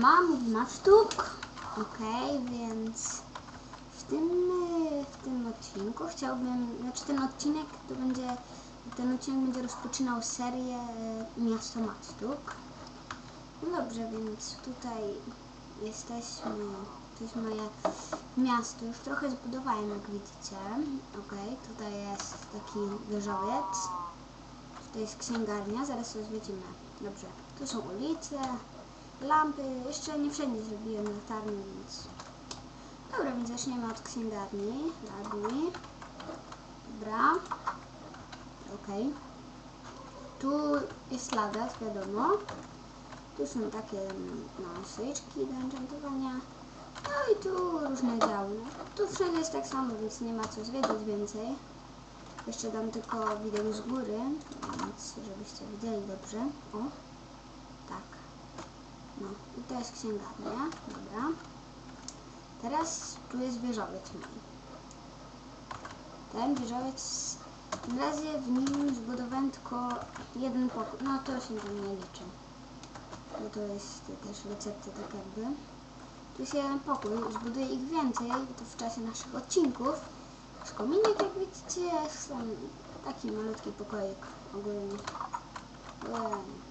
ma, mówi ma sztuk. Okej, więc w tym, w tym odcinku chciałbym, znaczy ten odcinek to będzie, ten odcinek będzie rozpoczynał serię y, Miasto Mactuk. No dobrze, więc tutaj jesteśmy, to jest moje miasto, już trochę zbudowałem jak widzicie. Okej, tutaj jest taki wieżowiec, tutaj jest księgarnia, zaraz to zwiedzimy. Dobrze, tu są ulice, lampy, jeszcze nie wszędzie zrobiłem latarnię, więc... Dobra, więc zaczniemy od księgarni, radni. Dobra. Okej. Tu jest ladas, wiadomo. Tu są takie no, syczki do enchantowania. No i tu różne działy. Tu wszędzie jest tak samo, więc nie ma co zwiedzić więcej. Jeszcze dam tylko widok z góry, więc żebyście widzieli dobrze. O, tak. No i to jest księgarnia, dobra. Teraz tu jest wieżowiec mój. Ten wieżowiec, na razie w nim zbudowałem tylko jeden pokój. No to się tam nie liczy. Bo to jest też recepty tak jakby. Tu jest jeden pokój, zbuduję ich więcej, to w czasie naszych odcinków. Z kominek, jak widzicie, jest taki malutki pokoik ogólnie. Ojej.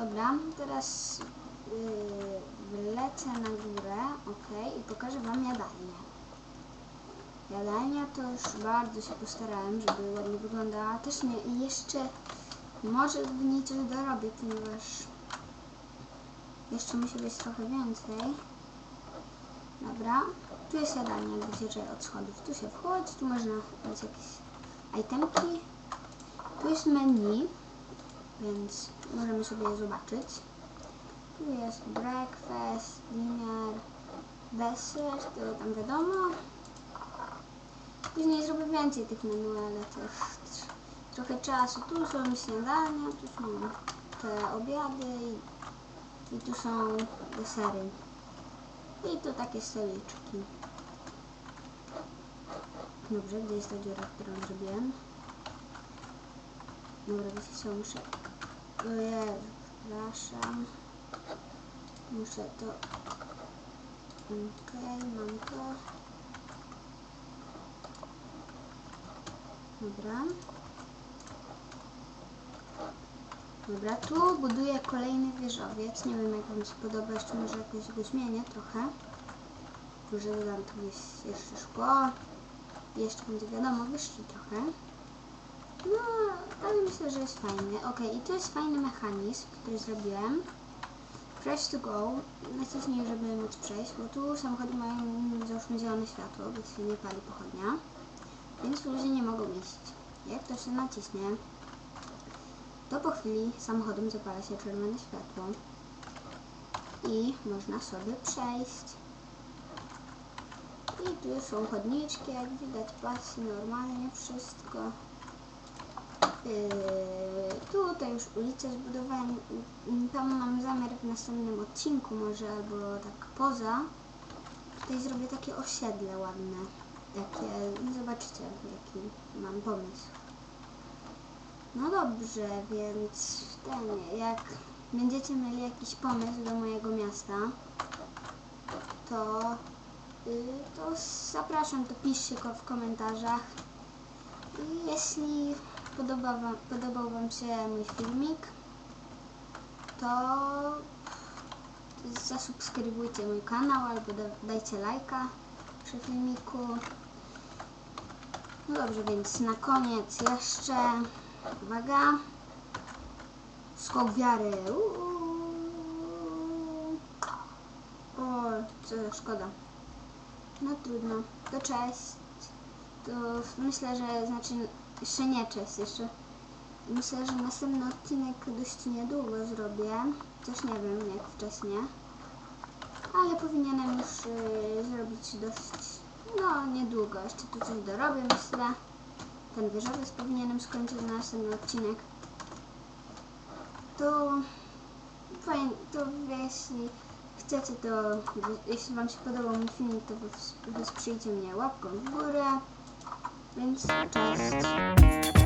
Dobra, teraz yy, wlecę na górę, ok, i pokażę Wam jadalnię. Jadalnia to już bardzo się postarałem, żeby ładnie wyglądała. Też nie, i jeszcze może w niej coś dorobię, ponieważ jeszcze musi być trochę więcej. Dobra, tu jest jadalnia, jak widzicie, od schodów. Tu się wchodzi, tu można mieć jakieś itemki. Tu jest menu, więc możemy sobie je zobaczyć. Tu jest breakfast, dinner, dessert, to tam wiadomo. Później zrobię więcej tych menu, ale to trochę czasu. Tu są śniadania, tu są te obiady i, i tu są desery. I to takie stoliczki. Dobrze, gdzie jest ta dziura, którą zrobiłem? Dobra, wiecie co, muszę... O Jezu, przepraszam. Muszę to... Okej, mam to. Dobra. Dobra, tu buduję kolejny wieżowiec. Nie wiem jak Wam się podoba, jeszcze może jakoś go zmienię trochę. Może dodam tu jest jeszcze szkło. Jeszcze będzie wiadomo wyższy trochę. No, ale myślę, że jest fajny. Ok, i to jest fajny mechanizm, który zrobiłem. Press to go. Naciśnij, żeby móc przejść, bo tu samochody mają załóżmy zielone światło, się nie pali pochodnia. Więc ludzie nie mogą iść. Jak to się naciśnie, to po chwili samochodem zapala się czerwone światło i można sobie przejść. I tu są chodniczki, jak widać, pasi normalnie wszystko. Yy, tutaj już ulicę zbudowałem. Tam mam zamiar w następnym odcinku może, albo tak poza. Tutaj zrobię takie osiedle ładne. Takie, no zobaczycie jaki mam pomysł. No dobrze, więc ten, jak będziecie mieli jakiś pomysł do mojego miasta, to, yy, to zapraszam, to piszcie go w komentarzach. I jeśli podoba wam, podobał Wam się mój filmik, to zasubskrybujcie mój kanał albo da, dajcie lajka przy filmiku. No dobrze, więc na koniec jeszcze, uwaga, skok wiary. Uuu. O, co szkoda. No trudno, to cześć. To myślę, że znaczy jeszcze nie cześć, jeszcze myślę, że następny odcinek dość niedługo zrobię. Też nie wiem jak wcześnie. Ale powinienem już y, zrobić dość no niedługo. Jeszcze tu coś dorobię myślę. Ten wieżowiec powinienem skończyć na następny odcinek. To to jeśli chcecie, to jeśli Wam się podobał mój filmik, to wes- wesprzyjcie mnie łapką w górę. Więc cześć.